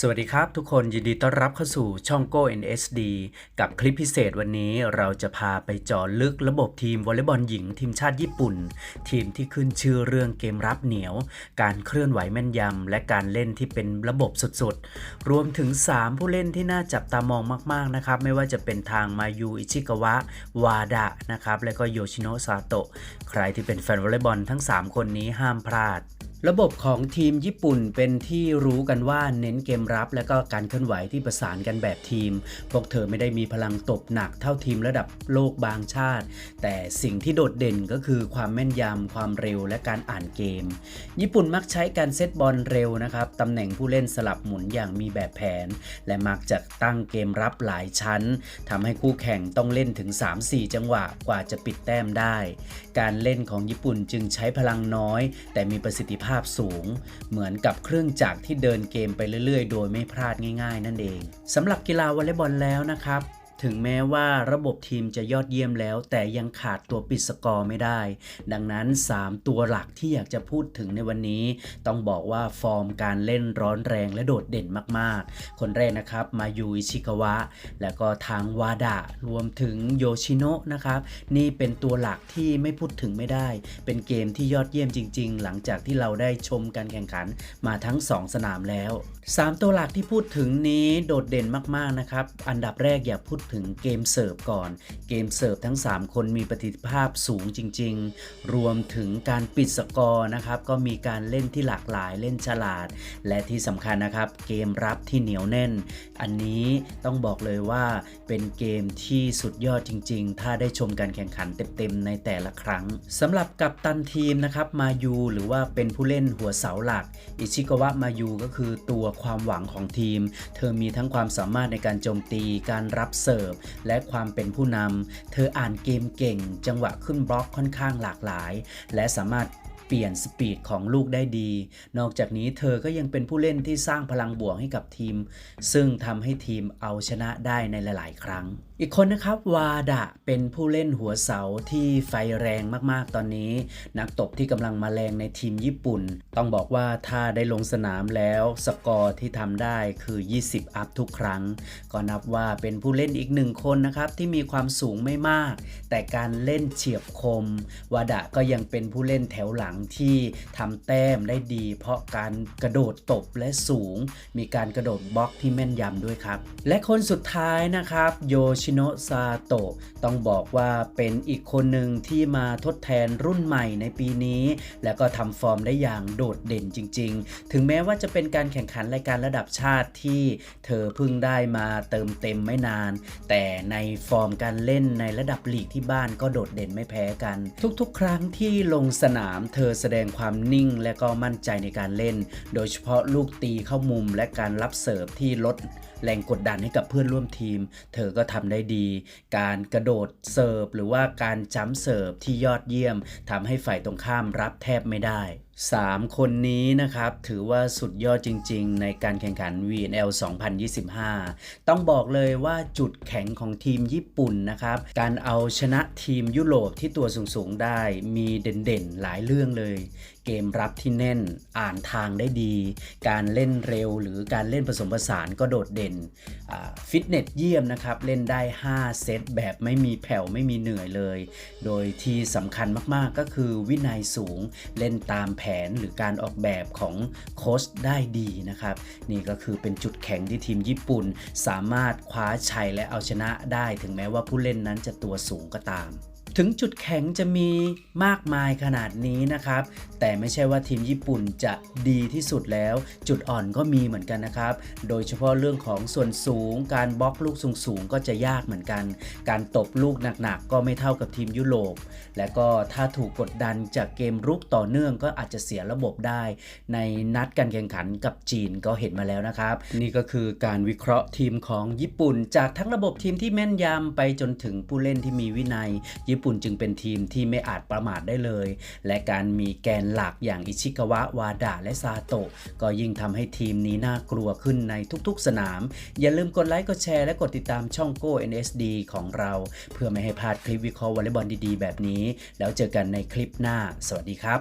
สวัสดีครับทุกคนยินดีต้อนรับเข้าสู่ช่อง Go NSD กับคลิปพิเศษวันนี้เราจะพาไปเจาะลึกระบบทีมวอลเลย์บอลหญิงทีมชาติญี่ปุ่น ทีมที่ขึ้นชื่อเรื่องเกมรับเหนียว การเคลื่อนไหวแม่นยำ และการเล่นที่เป็นระบบสุดๆ รวมถึง 3 ผู้เล่นที่น่าจับตามองมากๆนะครับไม่ว่าจะเป็นทางมายูอิชิกาวะวาดะนะครับและก็โยชิโนะซาโตะใครที่เป็นแฟนวอลเลย์บอลทั้ง 3 คนนี้ห้ามพลาด ระบบของทีมญี่ปุ่นเป็นที่รู้กันว่าเน้นเกมรับ และก็การเคลื่อนไหวที่ประสานกันแบบทีม พวกเธอไม่ได้มีพลังตบหนักเท่าทีมระดับโลกบางชาติ แต่สิ่งที่โดดเด่นก็คือความแม่นยำความเร็วและการอ่านเกม ญี่ปุ่นมักใช้การเซตบอลเร็วนะครับตำแหน่งผู้เล่นสลับหมุนอย่างมีแบบแผน และมักจะตั้งเกมรับหลายชั้นทำให้คู่แข่งต้องเล่นถึง 3-4 จังหวะกว่าจะปิดแต้มได้ การเล่นของญี่ปุ่นจึงใช้พลังน้อย แต่มีประสิทธิภาพสูง เหมือนกับเครื่องจักรที่เดินเกมไปเรื่อยๆ โดยไม่พลาดง่าย ๆ นั่นเองสำหรับกีฬาวอลเลย์บอลแล้วนะครับ ถึงแม้ว่าระบบทีมจะยอดเยี่ยมแล้ว แต่ยังขาดตัวปิดสกอร์ไม่ได้ ดังนั้น 3 ตัวหลักที่อยากจะพูดถึงในวันนี้ ต้องบอกว่าฟอร์มการเล่นร้อนแรงและโดดเด่นมากๆ คนแรกนะครับมายูอิชิกาวะ แล้วก็ทางวาดะรวมถึงโยชิโนะนะครับ นี่เป็นตัวหลักที่ไม่พูดถึงไม่ได้ เป็นเกมที่ยอดเยี่ยมจริง ๆ หลังจากที่เราได้ชมการแข่งขันมาทั้ง 2 สนามแล้ว 3 ตัวหลักที่พูดถึงนี้โดดเด่นมากๆนะครับอันดับแรกอย่าพูดถึงเกมเสิร์ฟก่อน เกมเสิร์ฟทั้ง 3 คนมีประสิทธิภาพสูงจริง ๆ รวมถึงการปิดสกอร์นะครับ ก็มีการเล่นที่หลากหลายเล่นฉลาด และที่สำคัญนะครับ เกมรับที่เหนียวแน่น อันนี้ต้องบอกเลยว่าเป็นเกมที่สุดยอดจริง ๆ ถ้าได้ชมการแข่งขันเต็มๆในแต่ละครั้งสำหรับกัปตันทีมนะครับมายูหรือว่าเป็นผู้เล่นหัวเสาหลัก อิชิกาวะมายูก็คือตัวความหวังของทีม เธอมีทั้งความสามารถในการโจมตีการรับเสิร์ฟและความเป็นผู้นำเธออ่านเกมเก่ง จังหวะขึ้นบล็อกค่อนข้างหลากหลาย และสามารถเปลี่ยนสปีดของลูกได้ดี นอกจากนี้เธอก็ยังเป็นผู้เล่นที่สร้างพลังบวกให้กับทีม ซึ่งทำให้ทีมเอาชนะได้ในหลาย ๆ ครั้งอีกคนนะครับวาดะเป็นผู้เล่นหัวเสาที่ไฟแรงมากๆตอนนี้ นักตบที่กำลังมาแรงในทีมญี่ปุ่น ต้องบอกว่าถ้าได้ลงสนามแล้วสกอร์ที่ทำได้คือ 20 อัพทุกครั้ง ก็นับว่าเป็นผู้เล่นอีกหนึ่งคนนะครับที่มีความสูงไม่มาก แต่การเล่นเฉียบคมวาดะก็ยังเป็นผู้เล่นแถวหลังที่ทำแต้มได้ดี เพราะการกระโดดตบและสูง มีการกระโดดบล็อกที่แม่นยำด้วยครับ และคนสุดท้ายนะครับโยชโนซาโตะต้องบอกว่าเป็นอีกคนหนึ่งที่มาทดแทนรุ่นใหม่ในปีนี้ แล้วก็ทำฟอร์มได้อย่างโดดเด่นจริง ๆ ถึงแม้ว่าจะเป็นการแข่งขันรายการระดับชาติที่เธอเพิ่งได้มาเติมเต็มไม่นาน แต่ในฟอร์มการเล่นในระดับลีกที่บ้านก็โดดเด่นไม่แพ้กัน ทุกๆ ครั้งที่ลงสนามเธอแสดงความนิ่งและก็มั่นใจในการเล่น โดยเฉพาะลูกตีเข้ามุมและการรับเสิร์ฟที่ลดแรงกดดันให้กับเพื่อนร่วมทีม เธอก็ทำได้ดี การกระโดดเสิร์ฟหรือว่าการจ้ำเสิร์ฟที่ยอดเยี่ยมทำให้ฝ่ายตรงข้ามรับแทบไม่ได้ 3 คนนี้นะครับ ถือว่าสุดยอดจริง ๆ ในการแข่งขัน VNL 2025 ต้องบอกเลยว่าจุดแข็งของทีมญี่ปุ่นนะครับ การเอาชนะทีมยุโรปที่ตัวสูง ๆ ได้มีเด่น ๆ หลายเรื่องเลย เกมรับที่แน่นอ่านทางได้ดี การเล่นเร็วหรือการเล่นผสมผสานก็โดดเด่นฟิตเนสเยี่ยมนะครับ เล่นได้ 5 เซตแบบไม่มีแผ่วไม่มีเหนื่อยเลย โดยที่สำคัญมากๆก็คือวินัยสูงเล่นตามแผนหรือการออกแบบของโค้ชได้ดีนะครับ นี่ก็คือเป็นจุดแข็งที่ทีมญี่ปุ่น สามารถคว้าชัยและเอาชนะได้ ถึงแม้ว่าผู้เล่นนั้นจะตัวสูงก็ตาม ถึงจุดแข็งจะมีมากมายขนาดนี้นะครับ แต่ไม่ใช่ว่าทีมญี่ปุ่นจะดีที่สุดแล้ว จุดอ่อนก็มีเหมือนกันนะครับ โดยเฉพาะเรื่องของส่วนสูง การบล็อกลูกสูงๆก็จะยากเหมือนกัน การตบลูกหนักๆก็ไม่เท่ากับทีมยุโรป และก็ถ้าถูกกดดันจากเกมรุกต่อเนื่องก็อาจจะเสียระบบได้ ในนัดการแข่งขันกับจีนก็เห็นมาแล้วนะครับ นี่ก็คือการวิเคราะห์ทีมของญี่ปุ่น จากทั้งระบบทีมที่แม่นยำไปจนถึงผู้เล่นที่มีวินัยญี่ปุ่นจึงเป็นทีมที่ไม่อาจประมาทได้เลย และการมีแกนหลักอย่างอิชิกาวะวาดะและซาโตะก็ยิ่งทำให้ทีมนี้น่ากลัวขึ้นในทุกๆสนาม อย่าลืมกดไลค์กดแชร์และกดติดตามช่องโก้ NSD ของเรา เพื่อไม่ให้พลาดคลิปวิเคราะห์วอลเลย์บอลดีๆ แบบนี้ แล้วเจอกันในคลิปหน้า สวัสดีครับ